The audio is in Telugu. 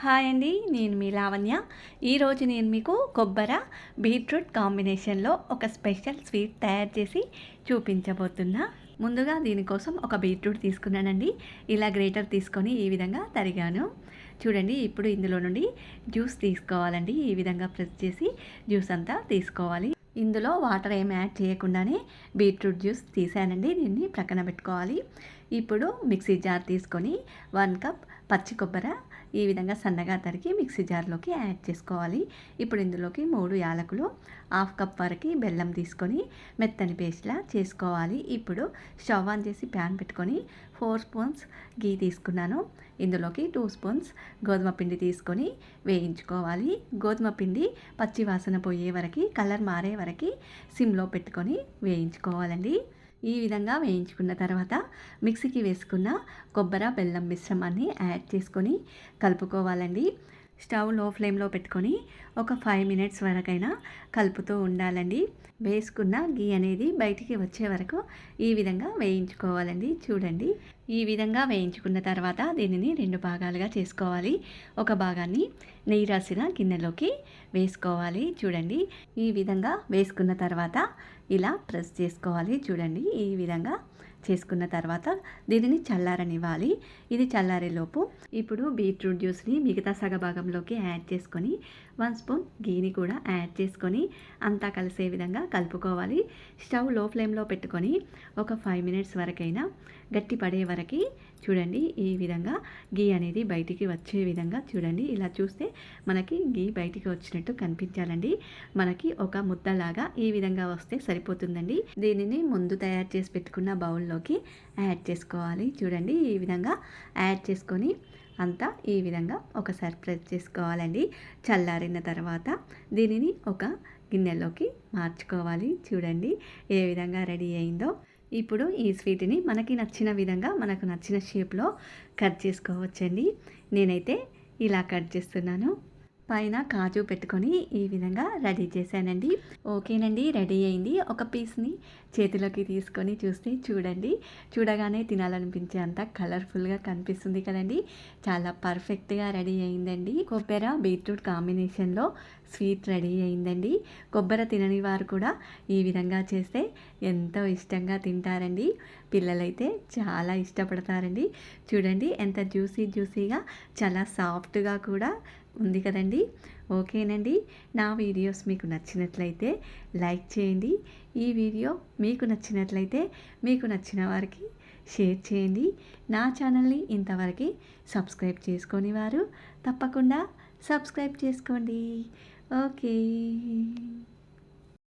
హాయ్ అండి నేను మీ లావణ్య. ఈరోజు నేను మీకు కొబ్బర బీట్రూట్ కాంబినేషన్లో ఒక స్పెషల్ స్వీట్ తయారు చేసి చూపించబోతున్నా. ముందుగా దీనికోసం ఒక బీట్రూట్ తీసుకున్నానండి. ఇలా గ్రేటర్ తీసుకొని ఈ విధంగా తరిగాను. చూడండి ఇప్పుడు ఇందులో నుండి జ్యూస్ తీసుకోవాలండి. ఈ విధంగా ప్రెస్ చేసి జ్యూస్ అంతా తీసుకోవాలి. ఇందులో వాటర్ ఏం యాడ్ చేయకుండానే బీట్రూట్ జ్యూస్ తీసానండి. దీన్ని ప్రక్కన పెట్టుకోవాలి. ఇప్పుడు మిక్సీ జార్ తీసుకొని వన్ కప్ పచ్చి కొబ్బరి ఈ విధంగా సన్నగా తరిగి మిక్సీ జార్లోకి యాడ్ చేసుకోవాలి. ఇప్పుడు ఇందులోకి మూడు యాలకులు హాఫ్ కప్ వరకు బెల్లం తీసుకొని మెత్తని పేస్ట్లా చేసుకోవాలి. ఇప్పుడు స్టవ్ ఆన్ చేసి ప్యాన్ పెట్టుకొని ఫోర్ స్పూన్స్ గీ తీసుకున్నాను. ఇందులోకి టూ స్పూన్స్ గోధుమ పిండి తీసుకొని వేయించుకోవాలి. గోధుమ పిండి పచ్చి వాసన పోయే వరకు కలర్ మారే వరకు సిమ్లో పెట్టుకొని వేయించుకోవాలండి. ఈ విధంగా వేయించుకున్న తర్వాత మిక్సీకి వేసుకున్న కొబ్బరి బెల్లం మిశ్రమాన్ని యాడ్ చేసుకొని కలుపుకోవాలండి. స్టవ్లో ఫ్లేమ్లో పెట్టుకొని ఒక ఫైవ్ మినిట్స్ వరకైనా కలుపుతూ ఉండాలండి. వేసుకున్న గీ అనేది బయటికి వచ్చే వరకు ఈ విధంగా వేయించుకోవాలండి. చూడండి. ఈ విధంగా వేయించుకున్న తర్వాత దీనిని రెండు భాగాలుగా చేసుకోవాలి. ఒక భాగాన్ని నెయ్యి రాసిన గిన్నెలోకి వేసుకోవాలి. చూడండి. ఈ విధంగా వేసుకున్న తర్వాత ఇలా ప్రెస్ చేసుకోవాలి. చూడండి. ఈ విధంగా చేసుకున్న తర్వాత దీనిని చల్లారనివ్వాలి. ఇది చల్లారేలోపు ఇప్పుడు బీట్రూట్ జ్యూస్ని మిగతా సగభాగంలోకి యాడ్ చేసుకొని వన్ స్పూన్ గీని కూడా యాడ్ చేసుకొని అంతా కలిసే విధంగా కలుపుకోవాలి. స్టవ్లో ఫ్లేమ్లో పెట్టుకొని ఒక ఫైవ్ మినిట్స్ వరకైనా గట్టి పడే వరకు చూడండి ఈ విధంగా గీ అనేది బయటికి వచ్చే విధంగా చూడండి. ఇలా చూస్తే మనకి గీ బయటికి వచ్చినట్టు కనిపించాలండి. మనకి ఒక ముద్దలాగా ఈ విధంగా వస్తే సరిపోతుందండి. దీనిని ముందు తయారు చేసి పెట్టుకున్న బౌల్లో బౌల్లోకి యాడ్ చేసుకోవాలి. చూడండి ఈ విధంగా యాడ్ చేసుకొని అంతా ఈ విధంగా ఒకసారి ప్రెస్ చేసుకోవాలండి. చల్లారిన తర్వాత దీనిని ఒక గిన్నెలోకి మార్చుకోవాలి. చూడండి ఏ విధంగా రెడీ అయిందో. ఇప్పుడు ఈ స్వీట్ని మనకి నచ్చిన విధంగా మనకు నచ్చిన షేప్లో కట్ చేసుకోవచ్చండి. నేనైతే ఇలా కట్ చేస్తున్నాను. పైన కాజు పెట్టుకొని ఈ విధంగా రెడీ చేశానండి. ఓకేనండి రెడీ అయింది. ఒక పీస్ని చేతిలోకి తీసుకొని చూస్తే చూడండి. చూడగానే తినాలనిపించే అంత కలర్ఫుల్గా కనిపిస్తుంది కదండి. చాలా పర్ఫెక్ట్గా రెడీ అయిందండి. కొబ్బరి బీట్రూట్ కాంబినేషన్లో స్వీట్ రెడీ అయిందండి. కొబ్బరి తినని వారు కూడా ఈ విధంగా చేస్తే ఎంతో ఇష్టంగా తింటారండి. పిల్లలైతే చాలా ఇష్టపడతారండి. చూడండి ఎంత జ్యూసీ జ్యూసీగా చాలా సాఫ్ట్గా కూడా ఉంది కదండి. ఓకేనండి. నా వీడియోస్ మీకు నచ్చినట్లయితే లైక్ చేయండి. ఈ వీడియో మీకు నచ్చినట్లయితే మీకు నచ్చిన వారికి షేర్ చేయండి. నా ఛానల్ని ఇంతవరకు సబ్స్క్రైబ్ చేసుకొని వారు తప్పకుండా సబ్స్క్రైబ్ చేసుకోండి. ఓకే.